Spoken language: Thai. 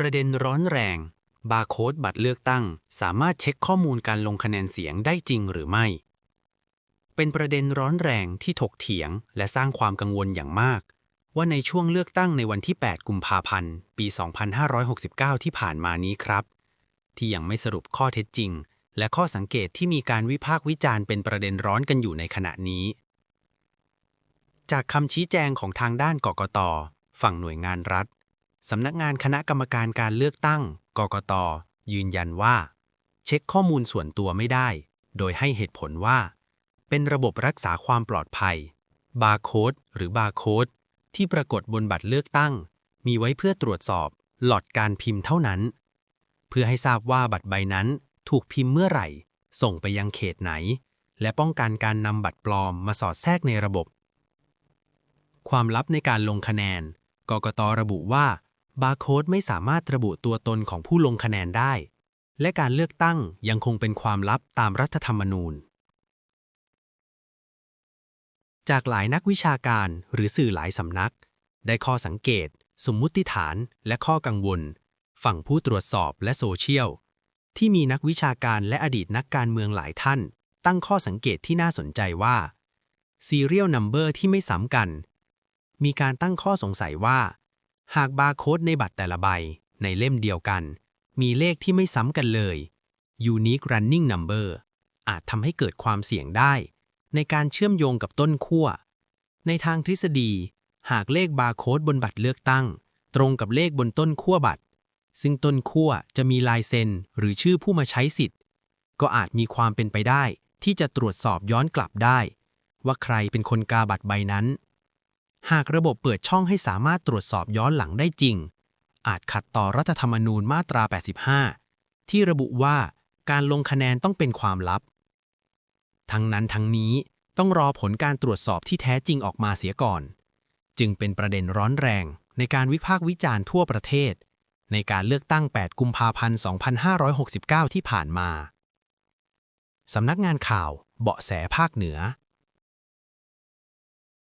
ประเด็นร้อนแรง บาร์โค้ดบัตรเลือกตั้ง สามารถเช็คข้อมูลการลงคะแนนเสียงได้จริงหรือไม่ เป็นประเด็นร้อนแรงที่ถกเถียง และสร้างความกังวลอย่างมาก ว่าในช่วงเลือกตั้งในวันที่ 8 กุมภาพันธ์ ปี 2569 ที่ผ่านมานี้ครับ ที่ยังไม่สรุปข้อเท็จจริง และข้อสังเกตที่มีการวิพากษ์วิจารณ์เป็นประเด็นร้อนกันอยู่ในขณะนี้ จากคำชี้แจงของทางด้านกกตฝั่งหน่วยงานรัฐ สำนักงานคณะกรรมการการเลือกตั้ง กกต ยืนยันว่า เช็คข้อมูลส่วนตัวไม่ได้ โดยให้เหตุผลว่า เป็นระบบรักษาความปลอดภัย บาร์โค้ดหรือบาร์โค้ดที่ปรากฏบนบัตรเลือกตั้ง มีไว้เพื่อตรวจสอบ หลอดการพิมพ์เท่านั้น เพื่อให้ทราบว่าบัตรใบนั้นถูกพิมพ์เมื่อไหร่ ส่งไปยังเขตไหน และป้องกันการนำบัตรปลอมมาสอดแทรกในระบบ ความลับในการลงคะแนน กกตระบุว่า บาร์โค้ดไม่สามารถระบุตัวตนของผู้ลงคะแนนได้ และการเลือกตั้งยังคงเป็นความลับตามรัฐธรรมนูญ จากหลายนักวิชาการหรือสื่อหลายสำนัก ได้ข้อสังเกต สมมุติฐานและข้อกังวล ฝั่งผู้ตรวจสอบและโซเชียล ที่มีนักวิชาการและอดีตนักการเมืองหลายท่าน ตั้งข้อสังเกตที่น่าสนใจว่า Serial Number ที่ไม่ซ้ำกัน มีการตั้งข้อสงสัยว่า หากบาร์โค้ดในบัตรแต่ละใบในเล่มเดียวกัน มีเลขที่ไม่ซ้ำกันเลย Unique Running Number อาจทำให้เกิดความเสี่ยงได้ ในการเชื่อมโยงกับต้นขั้ว ในทางทฤษฎี หากเลขบาร์โค้ดบนบัตรเลือกตั้ง ตรงกับเลขบนต้นขั้วบัตร ซึ่งต้นขั้วจะมีลายเซ็นหรือชื่อผู้มาใช้สิทธิ์ ก็อาจมีความเป็นไปได้ที่จะตรวจสอบย้อนกลับได้ ว่าใครเป็นคนกาบัตรใบนั้น หากระบบเปิดช่องให้สามารถตรวจสอบย้อนหลังได้จริง อาจขัดต่อรัฐธรรมนูญมาตรา 85 ที่ระบุว่าการลงคะแนนต้องเป็นความลับ ทั้งนั้นทั้งนี้ต้องรอผลการตรวจสอบที่แท้จริงออกมาเสียก่อน จึงเป็นประเด็นร้อนแรงในการวิพากษ์วิจารณ์ทั่วประเทศ ในการเลือกตั้ง 8 กุมภาพันธ์ 2569 ที่ผ่านมา สำนักงานข่าว เบาะแสภาคเหนือ